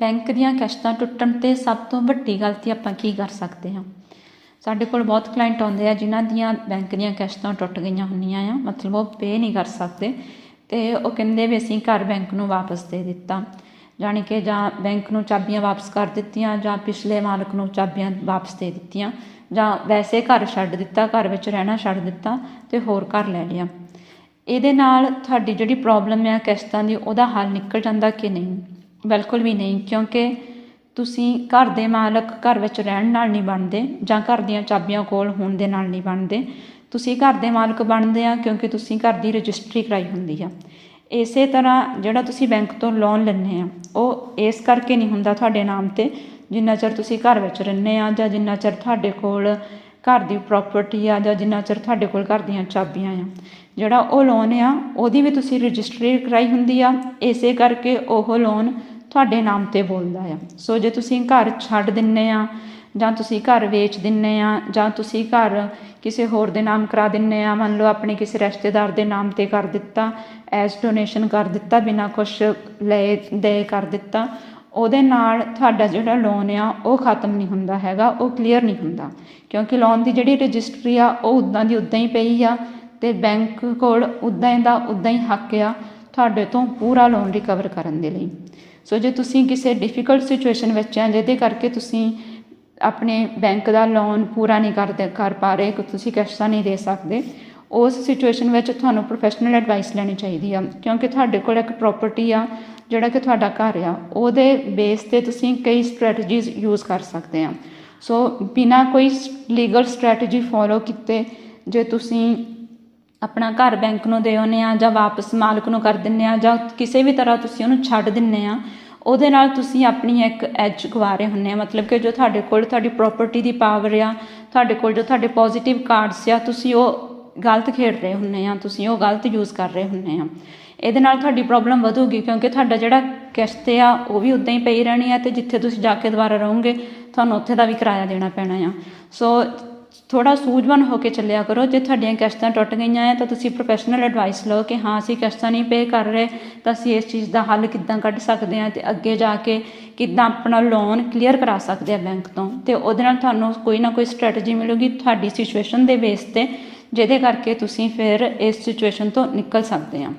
Bank ਦੀਆਂ ਕਿਸ਼ਤਾਂ ਟੁੱਟਣ 'ਤੇ ਸਭ ਤੋਂ ਵੱਡੀ ਗਲਤੀ ਆਪਾਂ ਕੀ ਕਰ ਸਕਦੇ ਹਾਂ? ਸਾਡੇ ਕੋਲ ਬਹੁਤ ਕਲਾਇੰਟ ਆਉਂਦੇ ਆ ਜਿਨ੍ਹਾਂ ਦੀਆਂ ਬੈਂਕ ਦੀਆਂ ਕਿਸ਼ਤਾਂ ਟੁੱਟ ਗਈਆਂ ਹੁੰਦੀਆਂ ਆ, ਮਤਲਬ ਉਹ ਪੇ ਨਹੀਂ ਕਰ ਸਕਦੇ ਤੇ ਉਹ ਕਹਿੰਦੇ ਵੀ ਅਸੀਂ ਘਰ ਬੈਂਕ ਨੂੰ ਵਾਪਸ ਦੇ ਦਿੱਤਾ। ਜਾਣੀ ਕਿ ਜਾਂ ਬੈਂਕ ਨੂੰ ਚਾਬੀਆਂ ਵਾਪਸ ਕਰ ਦਿੱਤੀਆਂ ਜਾਂ ਪਿਛਲੇ ਮਾਲਕ ਨੂੰ ਚਾਬੀਆਂ ਵਾਪਸ ਦੇ ਦਿੱਤੀਆਂ ਜਾਂ ਵੈਸੇ ਘਰ ਛੱਡ ਦਿੱਤਾ, ਘਰ ਵਿੱਚ ਰਹਿਣਾ ਛੱਡ ਦਿੱਤਾ ਤੇ ਹੋਰ ਘਰ ਲੈ ਲਿਆ। ਇਹਦੇ ਨਾਲ ਤੁਹਾਡੀ ਜਿਹੜੀ ਪ੍ਰੋਬਲਮ ਹੈ ਕਿਸ਼ਤਾਂ ਦੀ, ਉਹਦਾ ਹੱਲ ਨਿਕਲ ਜਾਂਦਾ ਕਿ ਨਹੀਂ? ਬਿਲਕੁਲ ਵੀ ਨਹੀਂ, ਕਿਉਂਕਿ ਤੁਸੀਂ ਘਰ ਦੇ ਮਾਲਕ ਘਰ ਵਿੱਚ ਰਹਿਣ ਨਾਲ ਨਹੀਂ ਬਣਦੇ ਜਾਂ ਘਰ ਦੀਆਂ ਚਾਬੀਆਂ ਕੋਲ ਹੋਣ ਦੇ ਨਾਲ ਨਹੀਂ ਬਣਦੇ। ਤੁਸੀਂ ਘਰ ਦੇ ਮਾਲਕ ਬਣਦੇ ਆ ਕਿਉਂਕਿ ਤੁਸੀਂ ਘਰ ਦੀ ਰਜਿਸਟਰੀ ਕਰਾਈ ਹੁੰਦੀ ਆ। ਇਸੇ ਤਰ੍ਹਾਂ ਜਿਹੜਾ ਤੁਸੀਂ ਬੈਂਕ ਤੋਂ ਲੋਨ ਲੈਂਦੇ ਆ, ਉਹ ਇਸ ਕਰਕੇ ਨਹੀਂ ਹੁੰਦਾ ਤੁਹਾਡੇ ਨਾਮ ਤੇ ਜਿੰਨਾ ਚਿਰ ਤੁਸੀਂ ਘਰ ਵਿੱਚ ਰਹਿੰਦੇ ਆ ਜਾਂ ਜਿੰਨਾ ਚਿਰ ਤੁਹਾਡੇ ਕੋਲ ਘਰ ਦੀ ਪ੍ਰਾਪਰਟੀ ਆ ਜਾਂ ਜਿੰਨਾ ਚਿਰ ਤੁਹਾਡੇ ਕੋਲ ਘਰ ਦੀਆਂ ਚਾਬੀਆਂ ਆ। ਜਿਹੜਾ ਉਹ ਲੋਨ ਆ, ਉਹਦੀ ਵੀ ਤੁਸੀਂ ਰਜਿਸਟਰੀ ਕਰਵਾਈ ਹੁੰਦੀ ਆ, ਇਸੇ ਕਰਕੇ ਉਹ ਲੋਨ ਤੁਹਾਡੇ ਨਾਮ ਤੇ ਬੋਲਦਾ ਆ। ਸੋ ਜੇ ਤੁਸੀਂ ਘਰ ਛੱਡ ਦਿੰਨੇ ਆ, ਜਾਂ ਤੁਸੀਂ ਘਰ ਵੇਚ ਦਿੰਨੇ ਆ, ਜਾਂ ਤੁਸੀਂ ਘਰ ਕਿਸੇ ਹੋਰ ਦੇ ਨਾਮ ਕਰਾ ਦਿੰਨੇ ਆ, ਮੰਨ ਲਓ ਆਪਣੇ ਕਿਸੇ ਰਿਸ਼ਤੇਦਾਰ ਦੇ ਨਾਮ ਤੇ ਕਰ ਦਿੱਤਾ ਐਸ ਡੋਨੇਸ਼ਨ ਕਰ ਦਿੱਤਾ, ਬਿਨਾਂ ਕੁਛ ਲਏ ਦੇ ਕਰ ਦਿੱਤਾ, ਉਹਦੇ ਨਾਲ ਤੁਹਾਡਾ ਜਿਹੜਾ ਲੋਨ ਆ, ਉਹ ਖਤਮ ਨਹੀਂ ਹੁੰਦਾ ਹੈਗਾ, ਉਹ ਕਲੀਅਰ ਨਹੀਂ ਹੁੰਦਾ। ਕਿਉਂਕਿ ਲੋਨ ਦੀ ਜਿਹੜੀ ਰਜਿਸਟਰੀ ਆ, ਉਹ ਉਦਾਂ ਦੀ ਉਦਾਂ ਹੀ ਪਈ ਆ ਅਤੇ ਬੈਂਕ ਕੋਲ ਉਦਾਂ ਦਾ ਉੱਦਾਂ ਹੀ ਹੱਕ ਆ ਤੁਹਾਡੇ ਤੋਂ ਪੂਰਾ ਲੋਨ ਰਿਕਵਰ ਕਰਨ ਦੇ ਲਈ। ਸੋ ਜੇ ਤੁਸੀਂ ਕਿਸੇ ਡਿਫਿਕਲਟ ਸਿਚੁਏਸ਼ਨ ਵਿੱਚ ਆ, ਜਿਹਦੇ ਕਰਕੇ ਤੁਸੀਂ ਆਪਣੇ ਬੈਂਕ ਦਾ ਲੋਨ ਪੂਰਾ ਨਹੀਂ ਕਰਦੇ ਕਰ ਪਾ ਰਹੇ, ਕਿ ਤੁਸੀਂ ਕਿਸ਼ਤਾਂ ਨਹੀਂ ਦੇ ਸਕਦੇ, ਉਸ ਸਿਚੁਏਸ਼ਨ ਵਿੱਚ ਤੁਹਾਨੂੰ ਪ੍ਰੋਫੈਸ਼ਨਲ ਐਡਵਾਈਸ ਲੈਣੀ ਚਾਹੀਦੀ ਆ, ਕਿਉਂਕਿ ਤੁਹਾਡੇ ਕੋਲ ਇੱਕ ਪ੍ਰਾਪਰਟੀ ਆ, ਜਿਹੜਾ ਕਿ ਤੁਹਾਡਾ ਘਰ ਆ, ਉਹਦੇ ਬੇਸ ਤੇ ਤੁਸੀਂ ਕਈ ਸਟ੍ਰੈਟਜੀਜ਼ ਯੂਜ਼ ਕਰ ਸਕਦੇ ਆ। ਸੋ ਬਿਨਾ ਕੋਈ ਲੀਗਲ ਸਟ੍ਰੈਟਜੀ ਫੋਲੋ ਕੀਤੇ, ਜੇ ਤੁਸੀਂ ਆਪਣਾ ਘਰ ਬੈਂਕ ਨੂੰ ਦੇ ਆਉਂਦੇ ਹਾਂ ਜਾਂ ਵਾਪਸ ਮਾਲਕ ਨੂੰ ਕਰ ਦਿੰਦੇ ਹਾਂ ਜਾਂ ਕਿਸੇ ਵੀ ਤਰ੍ਹਾਂ ਤੁਸੀਂ ਉਹਨੂੰ ਛੱਡ ਦਿੰਦੇ ਹਾਂ, ਉਹਦੇ ਨਾਲ ਤੁਸੀਂ ਆਪਣੀ ਇੱਕ ਐਜ ਗਵਾ ਰਹੇ ਹੁੰਦੇ ਆ ਮਤਲਬ ਕਿ ਜੋ ਤੁਹਾਡੇ ਕੋਲ ਤੁਹਾਡੀ ਪ੍ਰਾਪਰਟੀ ਦੀ ਪਾਵਰ ਆ, ਤੁਹਾਡੇ ਕੋਲ ਜੋ ਤੁਹਾਡੇ ਪੋਜ਼ਿਟਿਵ ਕਾਰਡਸ ਆ, ਤੁਸੀਂ ਉਹ ਗਲਤ ਖੇਡ ਰਹੇ ਹੁੰਦੇ ਆ ਤੁਸੀਂ ਉਹ ਗਲਤ ਯੂਜ਼ ਕਰ ਰਹੇ ਹੁੰਦੇ ਆ ਇਹਦੇ ਨਾਲ ਤੁਹਾਡੀ ਪ੍ਰੋਬਲਮ ਵਧੂਗੀ ਕਿਉਂਕਿ ਤੁਹਾਡਾ ਜਿਹੜਾ ਕਿਸ਼ਤ ਆ, ਉਹ ਵੀ ਉਦਾਂ ਹੀ ਪਈ ਰਹਿਣੀ ਆ ਤੇ ਜਿੱਥੇ ਤੁਸੀਂ ਜਾ ਕੇ ਦੁਬਾਰਾ ਰਹੋਗੇ, ਤੁਹਾਨੂੰ ਉੱਥੇ ਦਾ ਵੀ ਕਿਰਾਇਆ ਦੇਣਾ ਪੈਣਾ ਆ। ਸੋ ਥੋੜਾ ਸੂਝਵਾਨ ਹੋ ਕੇ ਚੱਲਿਆ ਕਰੋ। ਜੇ ਤੁਹਾਡੀਆਂ ਕਿਸ਼ਤਾਂ ਟੁੱਟ ਗਈਆਂ ਹੈ ਤਾਂ ਤੁਸੀਂ ਪ੍ਰੋਫੈਸ਼ਨਲ ਐਡਵਾਈਸ ਲਓ ਕਿ ਹਾਂ, ਅਸੀਂ ਕਿਸ਼ਤਾਂ ਨਹੀਂ ਪੇ ਕਰ ਰਹੇ, ਤਾਂ ਅਸੀਂ ਇਸ ਚੀਜ਼ ਦਾ ਹੱਲ ਕਿੱਦਾਂ ਕੱਢ ਸਕਦੇ ਹਾਂ ਤੇ ਅੱਗੇ ਜਾ ਕੇ ਕਿੱਦਾਂ ਆਪਣਾ ਲੋਨ ਕਲੀਅਰ ਕਰਾ ਸਕਦੇ ਆ ਬੈਂਕ ਤੋਂ। ਤੇ ਉਹਦੇ ਨਾਲ ਤੁਹਾਨੂੰ ਕੋਈ ਨਾ ਕੋਈ ਸਟ੍ਰੈਟਜੀ ਮਿਲੂਗੀ ਤੁਹਾਡੀ ਸਿਚੁਏਸ਼ਨ ਦੇ ਬੇਸ ਤੇ, ਜਿਹਦੇ ਕਰਕੇ ਤੁਸੀਂ ਫਿਰ ਇਸ ਸਿਚੁਏਸ਼ਨ ਤੋਂ ਨਿਕਲ ਸਕਦੇ ਆ